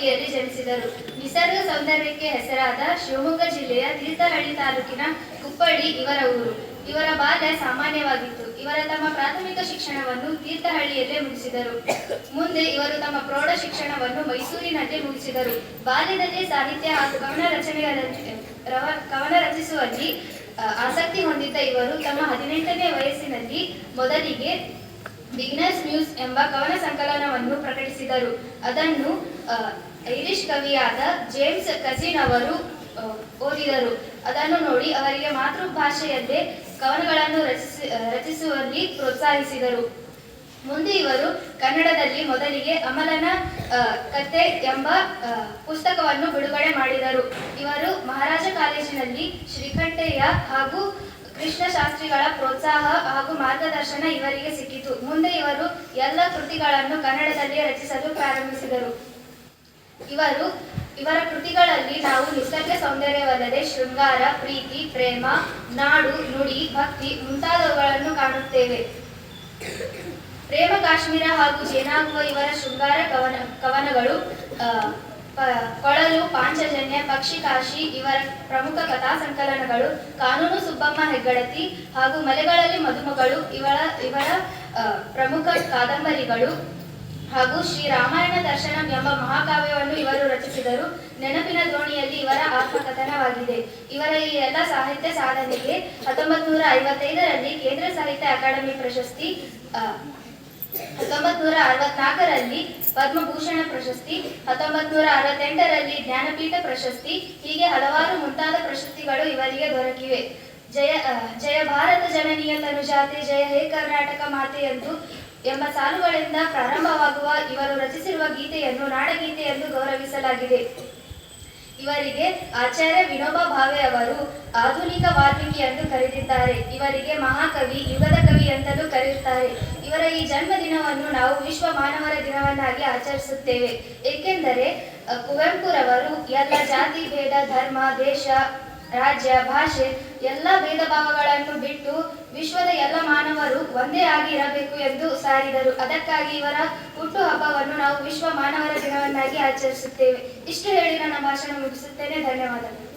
ಕೊಡಗಿಯಲ್ಲಿ ಜನಿಸಿದರು. ನಿಸರ್ಗ ಸೌಂದರ್ಯಕ್ಕೆ ಹೆಸರಾದ ಶಿವಮೊಗ್ಗ ಜಿಲ್ಲೆಯ ತೀರ್ಥಹಳ್ಳಿ ತಾಲೂಕಿನ ಕುಪ್ಪಳ್ಳಿ ಇವರ ಊರು. ಇವರ ಬಾಲ್ಯ ಸಾಮಾನ್ಯವಾಗಿತ್ತು. ಇವರ ತಮ್ಮ ಪ್ರಾಥಮಿಕ ಶಿಕ್ಷಣವನ್ನು ತೀರ್ಥಹಳ್ಳಿಯಲ್ಲೇ ಮುಗಿಸಿದರು. ಮುಂದೆ ಇವರು ತಮ್ಮ ಪ್ರೌಢ ಶಿಕ್ಷಣವನ್ನು ಮೈಸೂರಿನಲ್ಲೇ ಮುಗಿಸಿದರು. ಬಾಲ್ಯದಲ್ಲೇ ಸಾಹಿತ್ಯ ಹಾಗೂ ಕವನ ರವ- ಕವನ ರಚಿಸುವಲ್ಲಿ ಆಸಕ್ತಿ ಹೊಂದಿದ್ದ ಇವರು ತಮ್ಮ ಹದಿನೆಂಟನೇ ವಯಸ್ಸಿನಲ್ಲಿ ಮೊದಲಿಗೆ ಬಿಗಿನರ್ಸ್ ನ್ಯೂಸ್ ಎಂಬ ಕವನ ಸಂಕಲನವನ್ನು ಪ್ರಕಟಿಸಿದರು. ಅದನ್ನು ಐರಿಷ್ ಕವಿಯಾದ ಜೇಮ್ಸ್ ಕಸಿನ್ ಅವರು ಓದಿದರು. ಅದನ್ನು ನೋಡಿ ಅವರಿಗೆ ಮಾತೃಭಾಷೆಯಲ್ಲೇ ಕವನಗಳನ್ನು ರಚಿಸಿ ರಚಿಸುವಲ್ಲಿ ಪ್ರೋತ್ಸಾಹಿಸಿದರು. ಮುಂದೆ ಇವರು ಕನ್ನಡದಲ್ಲಿ ಮೊದಲಿಗೆ ಅಮಲನ ಕತೆ ಎಂಬ ಪುಸ್ತಕವನ್ನು ಬಿಡುಗಡೆ ಮಾಡಿದರು. ಇವರು ಮಹಾರಾಜ ಕಾಲೇಜಿನಲ್ಲಿ ಶ್ರೀಕಂಠಯ್ಯ ಹಾಗೂ ಕೃಷ್ಣ ಶಾಸ್ತ್ರಿಗಳ ಪ್ರೋತ್ಸಾಹ ಹಾಗೂ ಮಾರ್ಗದರ್ಶನ ಇವರಿಗೆ ಸಿಕ್ಕಿತು. ಮುಂದೆ ಇವರು ಎಲ್ಲ ಕೃತಿಗಳನ್ನು ಕನ್ನಡದಲ್ಲಿ ರಚಿಸಲು ಪ್ರಾರಂಭಿಸಿದರು. ಇವರು, ಇವರ ಕೃತಿಗಳಲ್ಲಿ ನಾವು ನಿಸರ್ಗ ಸೌಂದರ್ಯವಲ್ಲದೆ ಶೃಂಗಾರ, ಪ್ರೀತಿ, ಪ್ರೇಮ, ನಾಡು, ನುಡಿ, ಭಕ್ತಿ ಮುಂತಾದವುಗಳನ್ನು ಕಾಣುತ್ತೇವೆ. ಪ್ರೇಮ, ಕಾಶ್ಮೀರ ಹಾಗೂ ಜೇನಾಗುವ ಇವರ ಶೃಂಗಾರ ಕವನ, ಕವನಗಳು ಕೊಳಲು, ಪಾಂಚಜನ್ಯ, ಪಕ್ಷಿ ಕಾಶಿ ಇವರ ಪ್ರಮುಖ ಕಥಾ ಸಂಕಲನಗಳು ಕಾನೂನು ಸುಬ್ಬಮ್ಮ ಹೆಗ್ಗಡತಿ ಹಾಗೂ ಮಲೆಗಳಲ್ಲಿ ಮದುಮಗಳು ಇವರ ಇವರ ಪ್ರಮುಖ ಕಾದಂಬರಿಗಳು ಹಾಗೂ ಶ್ರೀ ರಾಮಾಯಣ ದರ್ಶನಂ ಎಂಬ ಮಹಾಕಾವ್ಯವನ್ನು ಇವರು ರಚಿಸಿದರು. ನೆನಪಿನ ದೋಣಿಯಲ್ಲಿ ಇವರ ಆತ್ಮಕಥನವಾಗಿದೆ. ಇವರ ಈ ಎಲ್ಲ ಸಾಹಿತ್ಯ ಸಾಧನೆಗೆ ಹತ್ತೊಂಬತ್ತು ನೂರ ಐವತ್ತೈದರಲ್ಲಿ ಕೇಂದ್ರ ಸಾಹಿತ್ಯ ಅಕಾಡೆಮಿ ಪ್ರಶಸ್ತಿ ಹತ್ತೊಂಬತ್ ನೂರ ಅರವತ್ನಾಲ್ಕರಲ್ಲಿ ಪದ್ಮಭೂಷಣ ಪ್ರಶಸ್ತಿ ಹತ್ತೊಂಬತ್ ನೂರ ಅರವತ್ತೆಂಟರಲ್ಲಿ ಜ್ಞಾನಪೀಠ ಪ್ರಶಸ್ತಿ, ಹೀಗೆ ಹಲವಾರು ಮುಂತಾದ ಪ್ರಶಸ್ತಿಗಳು ಇವರಿಗೆ ದೊರಕಿವೆ. ಜಯ ಜಯ ಭಾರತ ಜನನೀಯ ತನುಜಾತೆ, ಜಯ ಹೇ ಕರ್ನಾಟಕ ಮಾತೆ ಎಂದು ಎಂಬ ಸಾಲುಗಳಿಂದ ಪ್ರಾರಂಭವಾಗುವ ಇವರು ರಚಿಸಿರುವ ಗೀತೆಯನ್ನು ನಾಡಗೀತೆ ಎಂದು ಗೌರವಿಸಲಾಗಿದೆ. ಇವರಿಗೆ ಆಚಾರ್ಯ ವಿನೋಬಾ ಭಾವೆ ಅವರು ಆಧುನಿಕ ವಾಲ್ಮೀಕಿ ಎಂದು ಕರೆದಿದ್ದಾರೆ. ಇವರಿಗೆ ಮಹಾಕವಿ, ಯುಗದ ಕವಿ ಅಂತಲೂ ಇವರ ಈ ಜನ್ಮದಿನವನ್ನು ನಾವು ವಿಶ್ವ ಮಾನವರ ದಿನವನ್ನಾಗಿ ಆಚರಿಸುತ್ತೇವೆ. ಏಕೆಂದರೆ ಕುವೆಂಪುರವರು ಎಲ್ಲ ಜಾತಿ, ಭೇದ, ಧರ್ಮ, ದೇಶ, ರಾಜ್ಯ, ಭಾಷೆ ಎಲ್ಲ ಭೇದ ಭಾವಗಳನ್ನು ಬಿಟ್ಟು ವಿಶ್ವದ ಎಲ್ಲ ಮಾನವರು ಒಂದೇ ಆಗಿ ಇರಬೇಕು ಎಂದು ಸಾರಿದರು. ಅದಕ್ಕಾಗಿ ಇವರ ಹುಟ್ಟು ಹಬ್ಬವನ್ನು ನಾವು ವಿಶ್ವ ಮಾನವರ ದಿನವನ್ನಾಗಿ ಆಚರಿಸುತ್ತೇವೆ. ಇಷ್ಟು ಹೇಳಿ ನನ್ನ ಭಾಷಣ ಮುಗಿಸುತ್ತೇನೆ. ಧನ್ಯವಾದಗಳು.